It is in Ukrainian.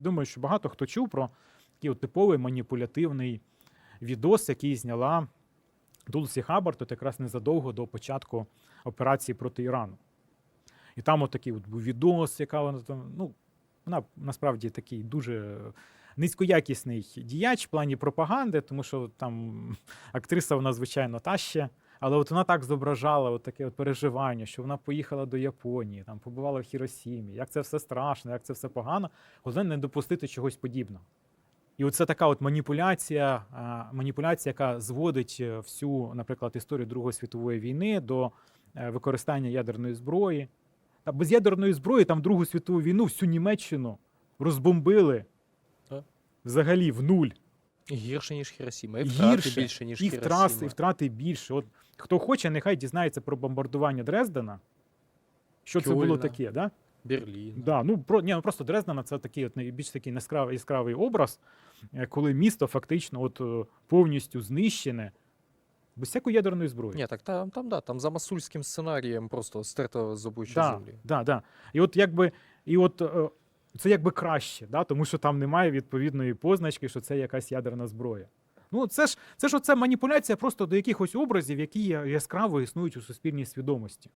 Думаю, що багато хто чув про такий от типовий маніпулятивний відос, який зняла Дулсі Хаббард от якраз незадовго до початку операції проти Ірану. І там от такий от був відос, яка вона там. Ну, вона насправді такий дуже низькоякісний діяч в плані пропаганди, тому що там актриса вона, звичайно, та ще. Але от вона так зображала от таке от переживання, що вона поїхала до Японії, там побувала в Хіросімі, як це все страшно, як це все погано. Головне не допустити чогось подібного. І оце така от маніпуляція, маніпуляція, яка зводить е, всю, наприклад, історію Другої світової війни до е, використання ядерної зброї. Та без ядерної зброї там Другу світову війну всю Німеччину розбомбили взагалі в нуль. Гірше, ніж Хіросіма. І втрати Гірше, більше, ніж і Хіросіма. втрати, і втрати більше. От хто хоче, нехай дізнається про бомбардування Дрездена. Що це було Кьольна. таке, да? Берлін. Да, ну про ні, ну просто Дрездена це такий от найбільш такий яскравий, яскравий образ, е, коли місто фактично от е, повністю знищене без всякої ядерної зброї. Ні, так там, там, да, там за масульським сценарієм просто стерто з обличчя да, землі. да, да. І от якби, і от е, це якби краще, да, тому що там немає відповідної позначки, що це якась ядерна зброя. Ну, це ж це ж оце маніпуляція просто до якихось образів, які яскраво існують у суспільній свідомості.